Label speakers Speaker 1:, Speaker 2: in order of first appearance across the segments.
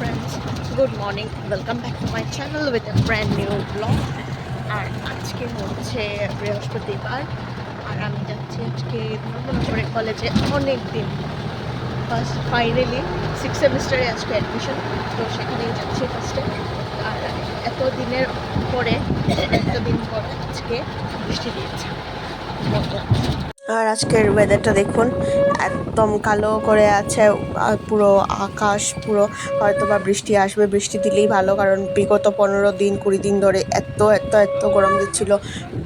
Speaker 1: friends, good morning. Welcome back to my channel with a brand new vlog. আর আজকে হচ্ছে বৃহস্পতিবার আর আমি যাচ্ছি আজকে ধর্মনগরে কলেজে অনেক দিন ফার্স্ট ফাইনালি সিক্স সেমিস্টারে আজকে অ্যাডমিশন তো সেখানেই যাচ্ছি ফার্স্টে আর এত দিনের পরে এত দিন পর আজকে বৃষ্টি দিয়েছে আর আজকের ওয়েদারটা দেখুন, একদম কালো করে আছে পুরো আকাশ, পুরো হয়তো বা বৃষ্টি আসবে, বৃষ্টি দিলেই ভালো, কারণ বিগত পনেরো দিন, কুড়ি দিন ধরে এত এত এত গরম দিচ্ছিল,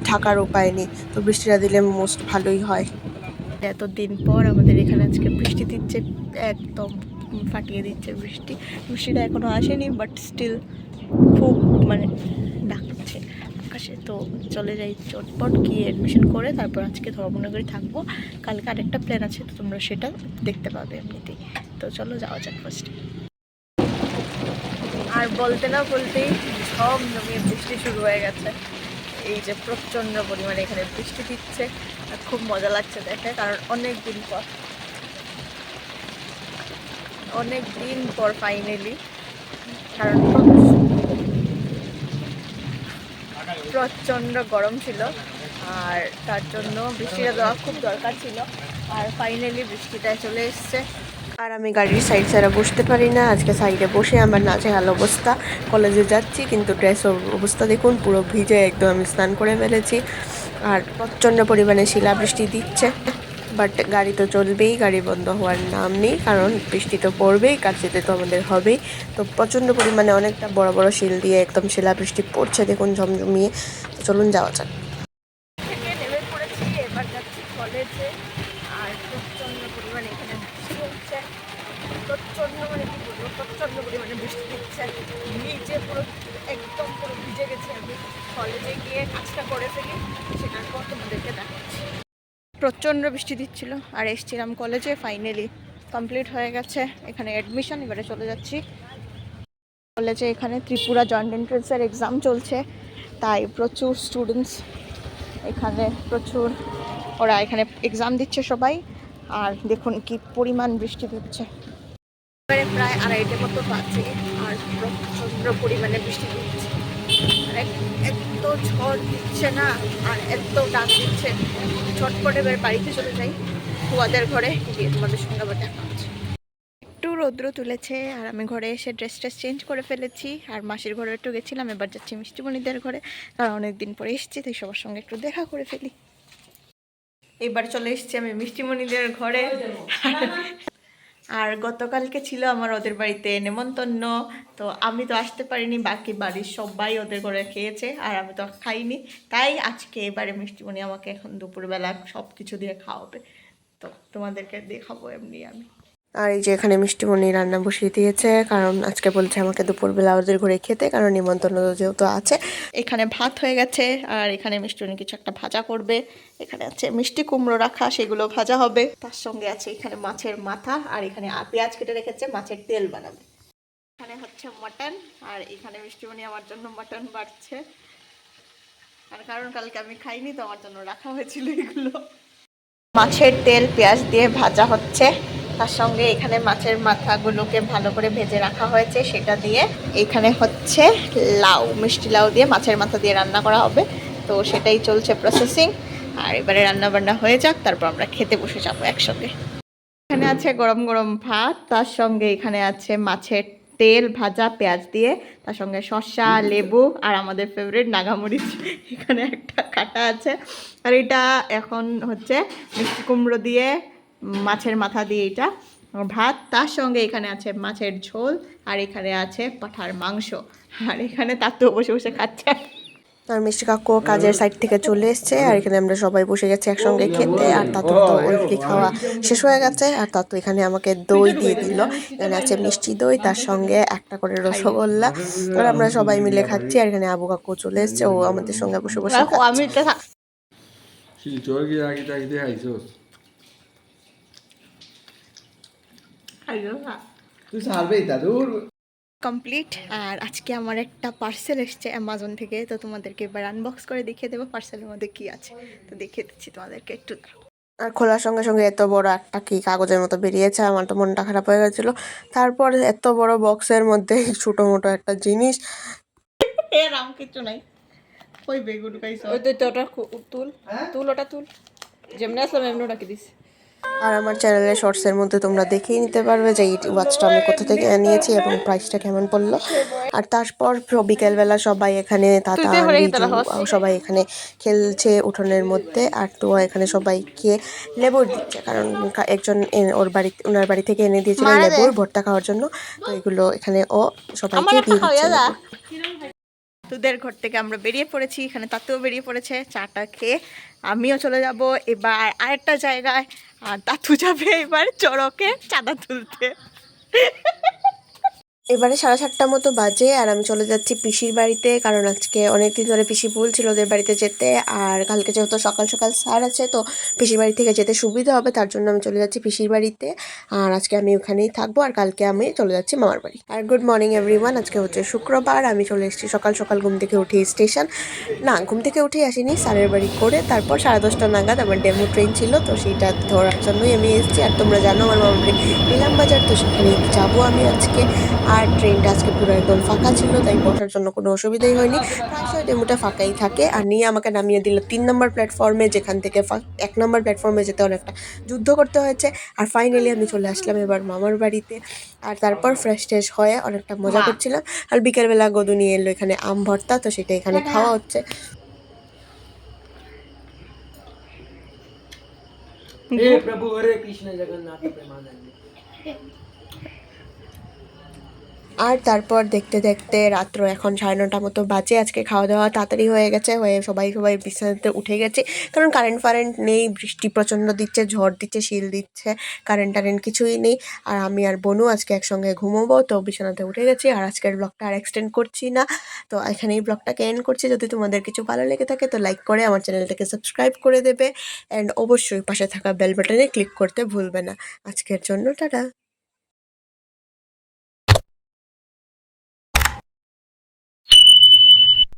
Speaker 1: থাকার উপায় নেই, তো বৃষ্টিটা দিলে মোস্ট ভালোই হয়। এত দিন পর আমাদের এখানে আজকে বৃষ্টি দিচ্ছে, একদম ফাটিয়ে দিচ্ছে বৃষ্টি, বৃষ্টিটা এখনও আসেনি বাট স্টিল খুব মানে আকাশে তো চলে যাই চটপট গিয়ে অ্যাডমিশন করে তারপর আজকে ধর্মনগরে থাকব। কালকে আরেকটা প্ল্যান আছে, তো তোমরা সেটা দেখতে পাবে এমনিতেই। তো চলো যাওয়া যাক ফার্স্ট আর বলতে না বলতেই সব জমিয়ে বৃষ্টি শুরু হয়ে গেছে। এই যে প্রচণ্ড পরিমাণে এখানে বৃষ্টি দিচ্ছে, আর খুব মজা লাগছে দেখে, কারণ অনেক দিন পর। অনেক দিন পর ফাইনালি কারণ প্রচণ্ড গরম ছিল। আর তার জন্য বৃষ্টিটা দেওয়া খুব দরকার ছিল। আর ফাইনালি বৃষ্টিটা চলে এসছে। আর আমি গাড়ির সাইড ছাড়া বসতে পারি না। আজকে সাইডে বসে আমার নাচে হাল অবস্থা। কলেজে যাচ্ছি, কিন্তু ড্রেসের অবস্থা দেখুন, পুরো ভিজে একদম আমি স্নান করে ফেলেছি। আর প্রচণ্ড পরিমাণে শিলাবৃষ্টি দিচ্ছে। বাট গাড়ি তো চলবেই, গাড়ি বন্ধ হওয়ার নাম নেই, কারণ বৃষ্টি তো পড়বেই, কাজ যেতে তো আমাদের হবেই। তো প্রচণ্ড পরিমাণে অনেকটা বড় বড় শিল দিয়ে একদম শিলা বৃষ্টি পড়ছে, দেখুন ঝমঝমিয়ে। চলুন যাওয়া যাক। মানে একদম পুরো ভিজে গেছে আমি। কলেজে গিয়ে কাজটা করে ফেলি সেটার পর তোমাদেরকে দেখাচ্ছি প্রচণ্ড বৃষ্টি দিচ্ছিল আর এসছিলাম কলেজে ফাইনালি কমপ্লিট হয়ে গেছে। এখানে অ্যাডমিশন এবারে চলে যাচ্ছি। কলেজে এখানে ত্রিপুরা জয়েন্ট এন্ট্রেন্সের এক্সাম চলছে, তাই প্রচুর স্টুডেন্টস এখানে প্রচুর, ওরা এখানে এক্সাম দিচ্ছে সবাই। আর দেখুন কি পরিমাণ বৃষ্টি দিচ্ছে। প্রায় আড়াইটে মতো বাজে আর প্রচণ্ড পরিমাণে বৃষ্টি দিচ্ছে। এত ঝড় দিচ্ছে না, আর এত ডাক দিচ্ছে। ছটপট এবার বাড়িতে চলে যাই কুয়াদের ঘরে গিয়ে তোমাদের সঙ্গে আবার দেখা একটু রৌদ্র তুলেছে, আর আমি ঘরে এসে ড্রেস ট্রেস চেঞ্জ করে ফেলেছি, আর মাসির ঘরে একটু গেছিলাম, এবার যাচ্ছি মিষ্টিমণিদের ঘরে। কারণ অনেকদিন পরে এসেছি, তাই সবার সঙ্গে একটু দেখা করে ফেলি। এবার চলে এসেছি আমি মিষ্টিমণিদের ঘরে। আর গতকালকে ছিল আমার ওদের বাড়িতে নেমন্তন্ন, তো আমি তো আসতে পারিনি, বাকি বাড়ির সবাই ওদের ঘরে খেয়েছে আর আমি তো খাইনি। তাই আজকে এবারে মিষ্টিমণি আমাকে এখন দুপুরবেলা সব কিছু দিয়ে খাওয়াবে। তো তোমাদেরকে দেখাবো এমনি আমি। আর এই যে এখানে মিষ্টিমণি রান্না বসিয়ে দিয়েছে, কারণ আজকে বলছে আমাকে দুপুরবেলা ওদের ঘরে খেতে, কারণ নিমন্ত্রণ যেহেতু আছে। এখানে ভাত হয়ে গেছে, আর এখানে মিষ্টিমণি কিছু একটা ভাজা করবে। এখানে আছে মিষ্টি কুমড়ো রাখা, সেগুলো ভাজা হবে। তার সঙ্গে আছে এখানে মাছের মাথা, আর এখানে পেঁয়াজ কেটে রেখেছে, মাছের তেল বানাবে। এখানে হচ্ছে মটন, আর এখানে মিষ্টিমণি আমার জন্য মটন বাড়ছে। আর কারণ কালকে আমি খাইনি, তো আমার জন্য রাখা হয়েছিল এগুলো। মাছের তেল, পেঁয়াজ দিয়ে ভাজা হচ্ছে। তার সঙ্গে এখানে মাছের মাথাগুলোকে ভালো করে ভেজে রাখা হয়েছে, সেটা দিয়ে এখানে হচ্ছে লাউ, মিষ্টি লাউ দিয়ে মাছের মাথা দিয়ে রান্না করা হবে। তো সেটাই চলছে প্রসেসিং আর এবারে রান্না বান্না হয়ে যাক, তারপর আমরা খেতে বসে যাব একসঙ্গে। এখানে আছে গরম গরম ভাত, তার সঙ্গে এখানে আছে মাছের তেল ভাজা পেঁয়াজ দিয়ে, তার সঙ্গে শসা, লেবু আর আমাদের ফেভারিট নাগামরিচ। এখানে একটা কাটা আছে। আর এটা এখন হচ্ছে মিষ্টি কুমড়ো দিয়ে মাছের মাথা দিয়ে এটা ভাত তার সঙ্গে এখানে আছে মাছের ঝোল আর এখানে আছে পাঠার মাংস। আর এখানে তার তো বসে বসে খাচ্ছে। আর মিষ্টি কাকু কাজের সাইড থেকে চলে এসছে আর এখানে আমরা সবাই বসে গেছি একসঙ্গে খেতে আর তাতু তো অলরেডি খাওয়া শেষ হয়ে গেছে আর তাতু এখানে আমাকে দই দিয়ে দিল। এখানে আছে মিষ্টি দই তার সঙ্গে একটা করে রসগোল্লা আর আমরা সবাই মিলে খাচ্ছি আর এখানে আবু কাকু চলে এসছে ও আমাদের সঙ্গে বসে বসে আমি
Speaker 2: শিলচর গিয়ে আগে থাকিতে তুই ছাড়বেই দাদুর
Speaker 1: কমপ্লিট আর আজকে আমার একটা পার্সেল এসছে অ্যামাজন থেকে তো তোমাদেরকে এবার আনবক্স করে দেখিয়ে দেবো পার্সেলের মধ্যে কি আছে। তো দেখিয়ে দিচ্ছি তোমাদেরকে একটু
Speaker 3: আর খোলার সঙ্গে সঙ্গে এত বড় একটা কি কাগজের মতো বেরিয়েছে আমার তো মনটা খারাপ হয়ে গেছিল। তারপর এত বড় বক্সের মধ্যে ছোটো মোটো একটা জিনিস।
Speaker 1: এরাম কিছু নাই। ওই বেগুন খাইছো
Speaker 4: ওই তো তো ওটা তুল। তুল ওটা তুল। যেমনি আসলাম এমনি ওটাকে দিস।
Speaker 3: আর আমার চ্যানেলে শর্টসের মধ্যে তোমরা দেখেই নিতে পারবে যে এই ওয়াচটা আমি কোথা থেকে নিয়েছি এবং প্রাইসটা কেমন পড়ল। আর তারপর বিকেলবেলা সবাই এখানে তাতা। সবাই এখানে খেলছে উঠোনের মধ্যে আর তো এখানে সবাইকে লেবুর দিচ্ছে। কারণ একজন ওর বাড়ি ওনার বাড়ি থেকে এনে দিয়েছিল লেবুর ভর্তা খাওয়ার জন্য। তো এগুলো এখানে ও সবাইকে দিয়ে দিচ্ছে।
Speaker 1: তোদের ঘর থেকে আমরা বেরিয়ে পড়েছি, এখানে তাতেও বেরিয়ে পড়েছে, চাটা খেয়ে আমিও চলে যাব। এবার আরেকটা জায়গায়, আর তাতু যাবে এবার চড়কে চাঁদা তুলতে।
Speaker 3: এবারে সাড়ে সাতটা মতো বাজে আর আমি চলে যাচ্ছি পিসির বাড়িতে, কারণ আজকে অনেক দিন ধরে পিসি বলছিল ওদের বাড়িতে যেতে, আর কালকে যেহেতু সকাল সকাল স্যার আছে, তো পিসির বাড়ি থেকে যেতে সুবিধা হবে, তার জন্য আমি চলে যাচ্ছি পিসির বাড়িতে, আর আজকে আমি ওখানেই থাকব, আর কালকে আমি চলে যাচ্ছি মামার বাড়ি। আর গুড মর্নিং এভরিওয়ান আজকে হচ্ছে শুক্রবার, আমি চলে এসেছি সকাল সকাল ঘুম থেকে উঠে স্টেশন। না, ঘুম থেকে উঠে আসিনি, স্যারের বাড়ি করে তারপর সাড়ে দশটা নাগাদ আমার ডেমো ট্রেন ছিল, তো সেইটা ধরার জন্যই আমি এসেছি, আর তোমরা জানো আমার মামার বাড়ি নিলাম বাজার তো সেখানে যাব আমি আজকে। আর ট্রেনটা আজকে পুরো একদম ফাঁকা ছিল তাই বসার জন্য কোনো অসুবিধাই হয়নি প্রায় ডেমোটা ফাঁকাই থাকে আর নিয়ে আমাকে নামিয়ে দিল তিন নম্বর প্ল্যাটফর্মে যেখান থেকে ফা- এক নম্বর প্ল্যাটফর্মে যেতে অনেকটা যুদ্ধ করতে হয়েছে আর ফাইনালি আমি চলে আসলাম এবার মামার বাড়িতে আর তারপর ফ্রেশ ট্রেশ হয়ে অনেকটা মজা করছিলাম আর বিকেলবেলা গদু নিয়ে এলো এখানে আম ভর্তা তো সেটা এখানে খাওয়া হচ্ছে
Speaker 5: हे प्रभु हरे कृष्ण जगन्नाथ प्रेमानंद
Speaker 3: আর তারপর দেখতে দেখতে রাত্র এখন সাড়ে নটা মতো বাজে, আজকে খাওয়া দাওয়া তাড়াতাড়ি হয়ে গেছে, হয়ে সবাই সবাই বিছানাতে উঠে গেছে। কারণ কারেন্ট ফারেন্ট নেই, বৃষ্টি প্রচণ্ড দিচ্ছে, ঝড় দিচ্ছে, শিল দিচ্ছে কারেন্ট টারেন্ট কিছুই নেই। আর আমি আর বনু আজকে একসঙ্গে ঘুমোবো, তো বিছানাতে উঠে গেছি। আর আজকের ব্লগটা আর এক্সটেন্ড করছি না। তো এখানেই ব্লগটাকে এন্ড করছি। যদি তোমাদের কিছু ভালো লেগে থাকে, তো লাইক করে আমার চ্যানেলটাকে সাবস্ক্রাইব করে দেবে। অ্যান্ড অবশ্যই পাশে থাকা বেল বাটনে ক্লিক করতে ভুলবে না। আজকের জন্য, টাটা।